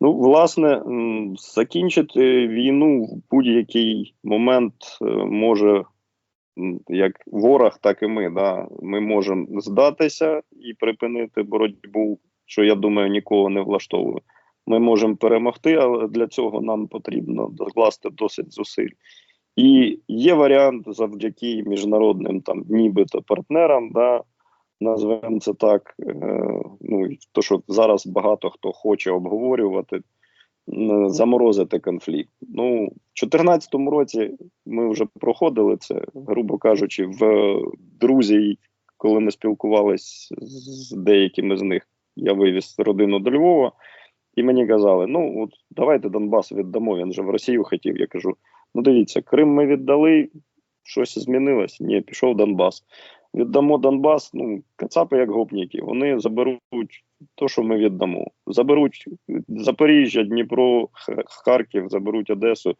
Ну, власне, закінчити війну в будь-який момент е, може як ворог, так і ми. Да? Ми можемо здатися і припинити боротьбу, що я думаю, нікого не влаштовує. Ми можемо перемогти, але для цього нам потрібно докласти досить зусиль. І є варіант завдяки міжнародним там нібито партнерам, да, назвемо це так. Е, ну то, що зараз багато хто хоче обговорювати, заморозити конфлікт. Ну, в 2014 році ми вже проходили це, грубо кажучи, в друзі, коли ми спілкувалися з деякими з них, я вивіз родину до Львова, і мені казали: ну от давайте Донбас віддамо. Він же в Росію хотів. Я кажу: ну дивіться, Крим ми віддали, щось змінилось. Ні, пішов Донбас. Віддамо Донбас, ну кацапи як гопніки. Вони заберуть то, що ми віддамо. Заберуть Запоріжжя, Дніпро, Харків, заберуть Одесу.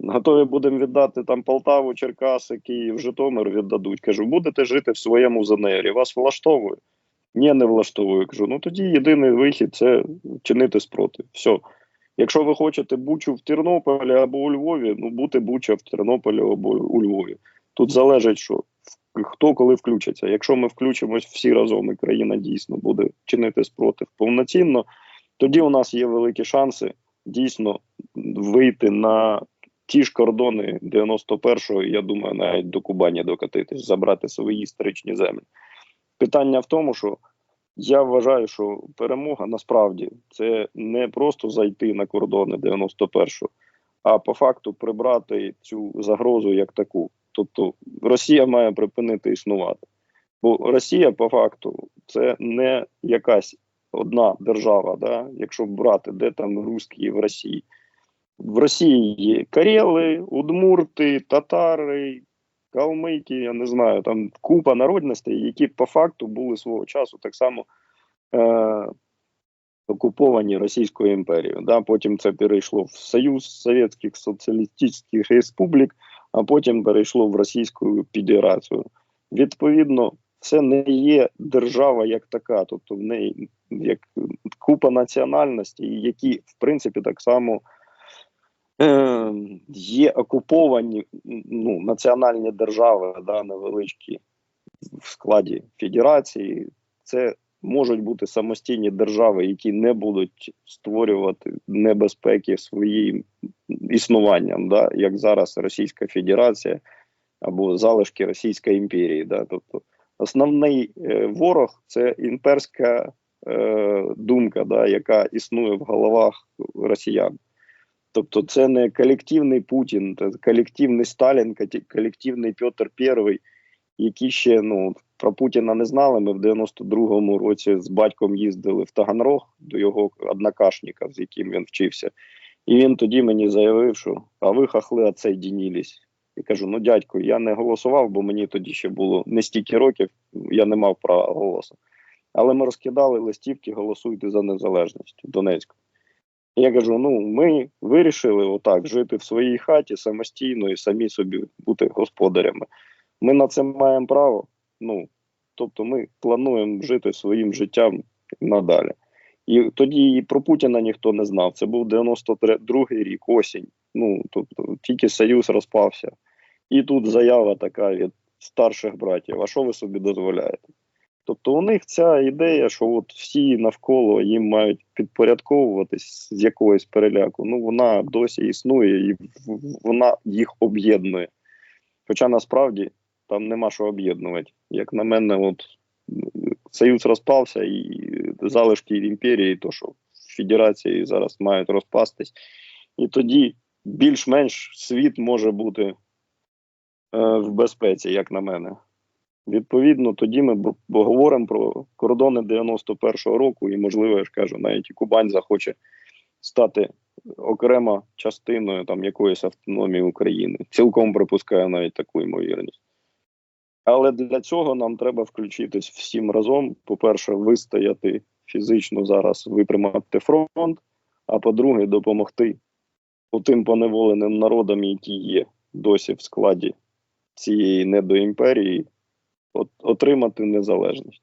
Готові будемо віддати там Полтаву, Черкаси, Київ, Житомир віддадуть. Кажу, будете жити в своєму ЗНРі. Вас влаштовує? Ні, не влаштовує. Кажу, ну тоді єдиний вихід це чинити спротив. Все. Якщо ви хочете бучу в Тернополі або у Львові, ну бути буча в Тернополі або у Львові. Тут залежить, що хто коли включиться. Якщо ми включимось всі разом, і країна дійсно буде чинити спротив повноцінно, тоді у нас є великі шанси дійсно вийти на ті ж кордони 91-го, я думаю, навіть до Кубані докатитись, забрати свої історичні землі. Питання в тому, що я вважаю, що перемога насправді це не просто зайти на кордони 91-го, а по факту прибрати цю загрозу як таку. Тобто Росія має припинити існувати. Бо Росія по факту це не якась одна держава, да? якщо брати, де там русські в Росії. В Росії є Карели, Удмурти, татари, калмики, я не знаю, там купа народностей, які по факту були свого часу так само е- окуповані Російською імперією. Да? Потім це перейшло в Союз Совєтських Соціалістичних Республік, а потім перейшло в Російську Федерацію. Відповідно, це не є держава як така, тобто в неї як купа національностей, які в принципі так само е, є окуповані ну, національні держави, да, невеличкі в складі федерації. Це можуть бути самостійні держави, які не будуть створювати небезпеки своїм існуванням, да, як зараз Російська Федерація або залишки Російської імперії. Да, тобто основний е, ворог це імперська е, думка, да, яка існує в головах росіян. Тобто, це не колективний Путін, це колективний Сталін, колективний Петр І, які ще ну про Путіна не знали. Ми в 92-му році з батьком їздили в Таганрог до його однокашника, з яким він вчився. І він тоді мені заявив, що а ви хахли отсоединились. Я кажу: ну дядько, я не голосував, бо мені тоді ще було не стільки років, я не мав права голосу. Але ми розкидали листівки, голосуйте за незалежність в Донецьку. Я кажу: ну, ми вирішили отак жити в своїй хаті самостійно і самі собі бути господарями. Ми на це маємо право. Ну, тобто, ми плануємо жити своїм життям надалі. І тоді і про Путіна ніхто не знав. Це був 92-й рік, осінь. Ну тобто тільки Союз розпався. І тут заява така від старших братів: а що ви собі дозволяєте? Тобто у них ця ідея, що от всі навколо їм мають підпорядковуватись з якогось переляку. Ну вона досі існує і вона їх об'єднує. Хоча насправді там нема що об'єднувати. Як на мене, от Союз розпався, і залишки імперії, то що Федерації зараз мають розпастись, і тоді більш-менш світ може бути е, в безпеці, як на мене. Відповідно, тоді ми говоримо про кордони 91-го року, і, можливо, я ж кажу, навіть і Кубань захоче стати окремо частиною там якоїсь автономії України. Цілком припускаю навіть таку ймовірність. Але для цього нам треба включитись всім разом. По-перше, вистояти фізично зараз, випрямати фронт. А по-друге, допомогти тим поневоленим народам, які є досі в складі цієї недоімперії, от, отримати незалежність.